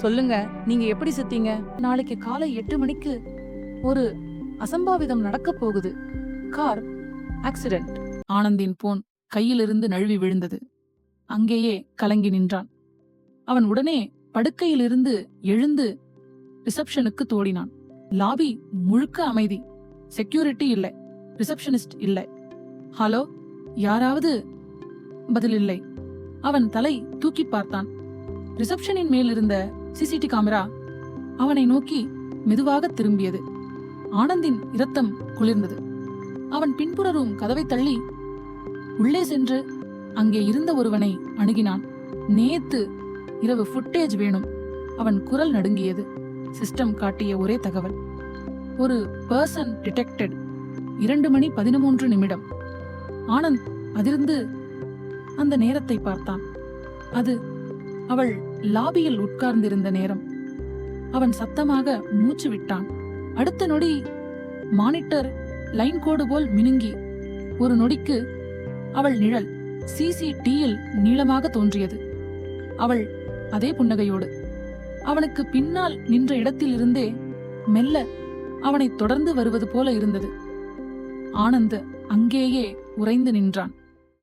சொல்லுங்க. நீங்க எப்படி செத்தீங்க? நாளைக்கு காலை எட்டு மணிக்கு ஒரு அசம்பாவிதம் நடக்க போகுது. கார் ஆக்சிடென்ட் ஆனந்தின் போன் கையிலிருந்து நழுவி விழுந்தது. அங்கேயே கலங்கி நின்றான். அவன் உடனே படுக்கையிலிருந்து எழுந்து ரிசப்ஷனுக்கு தோடினான். லாபி முழுக்க அமைதி. செக்யூரிட்டி இல்லை. ரிசப்ஷனிஸ்ட் இல்லை. ஹலோ யாராவது பதில் இல்லை. அவன் தலை தூக்கி பார்த்தான். ரிசப்ஷனின் மேல் இருந்த சிசிடி கேமரா அவனை நோக்கி மெதுவாக திரும்பியது. ஆனந்தின் இரத்தம் குளிர்ந்தது. அவன் பின்புற ரூம் கதவை தள்ளி உள்ளே சென்று அங்கே இருந்த ஒருவனை அணுகினான். நேத்து இரவு ஃபுட்டேஜ் வேணும். அவன் குரல் நடுங்கியது. சிஸ்டம் காட்டிய ஒரே தகவல். ஒரு பர்சன் டிடெக்டட் இரண்டு மணி பதிமூன்று நிமிடம். ஆனந்த் அதிர்ந்து அந்த நேரத்தை பார்த்தான். அது அவள் லாபியில் உட்கார்ந்திருந்த நேரம். அவன் சத்தமாக மூச்சு விட்டான். அடுத்த நொடி மானிட்டர் லைன் கோடு போல் மினுங்கி ஒரு நொடிக்கு அவள் நிழல் சிசிடியில் நீளமாக தோன்றியது. அவள் அதே புன்னகையோடு அவனுக்கு பின்னால் நின்ற இடத்திலிருந்தே மெல்ல அவனை தொடர்ந்து வருவது போல இருந்தது. ஆனந்த் அங்கேயே உறைந்து நின்றான்.